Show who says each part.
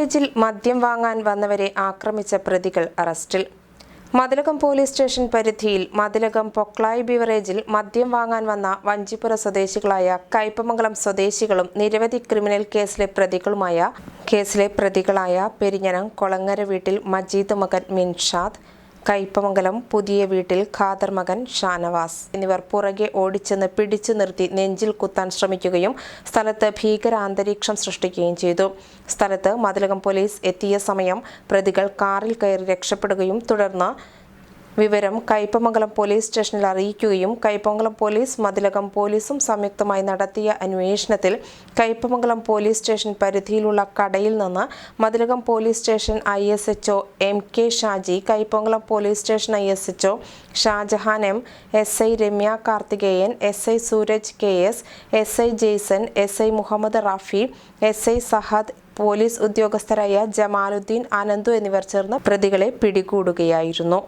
Speaker 1: ബിവറേജിൽ മദ്യം വാങ്ങാൻ വന്നവരെ ആക്രമിച്ച പ്രതികൾ അറസ്റ്റിൽ. മതിലകം പോലീസ് സ്റ്റേഷൻ പരിധിയിൽ മതിലകം പൊക്ലായ് ബിവറേജിൽ മദ്യം വാങ്ങാൻ വന്ന വഞ്ചിപ്പുറ സ്വദേശികളായ കയ്പമംഗലം സ്വദേശികളും നിരവധി ക്രിമിനൽ കേസിലെ പ്രതികളുമായ കേസിലെ പ്രതികളായ പെരിഞ്ഞനം കൊളങ്ങര വീട്ടിൽ മജീദ് മകൻ മിൻഷാദ് കയ്പമംഗലം പുതിയ വീട്ടിൽ ഖാദർ മകൻ ഷാനവാസ് എന്നിവർ പുറകെ ഓടിച്ചെന്ന് പിടിച്ചു നിർത്തി നെഞ്ചിൽ കുത്താൻ ശ്രമിക്കുകയും സ്ഥലത്ത് ഭീകര അന്തരീക്ഷം സൃഷ്ടിക്കുകയും ചെയ്തു. സ്ഥലത്ത് മതിലകം പോലീസ് എത്തിയ സമയം പ്രതികൾ കാറിൽ കയറി രക്ഷപ്പെടുകയും തുടർന്ന് വിവരം കയ്പമംഗലം പോലീസ് സ്റ്റേഷനിൽ അറിയിക്കുകയും കയ്പമംഗലം പോലീസ് മതിലകം പോലീസും സംയുക്തമായി നടത്തിയ അന്വേഷണത്തിൽ കയ്പമംഗലം പോലീസ് സ്റ്റേഷൻ പരിധിയിലുള്ള കടയിൽ നിന്ന് Mathilakam police station I S H M K Shaji Kaipamangalam police station I S H Shajahan M S I Ramya Karthikeyan S I Sooraj K S S I Jaison S I Muhammad Rafi S I Sahad police ഉദ്യോഗസ്ഥരായ Jamaluddin Ananthu എന്നിവർ ചേർന്ന് പ്രതികളെ പിടികൂടുകയായിരുന്നു.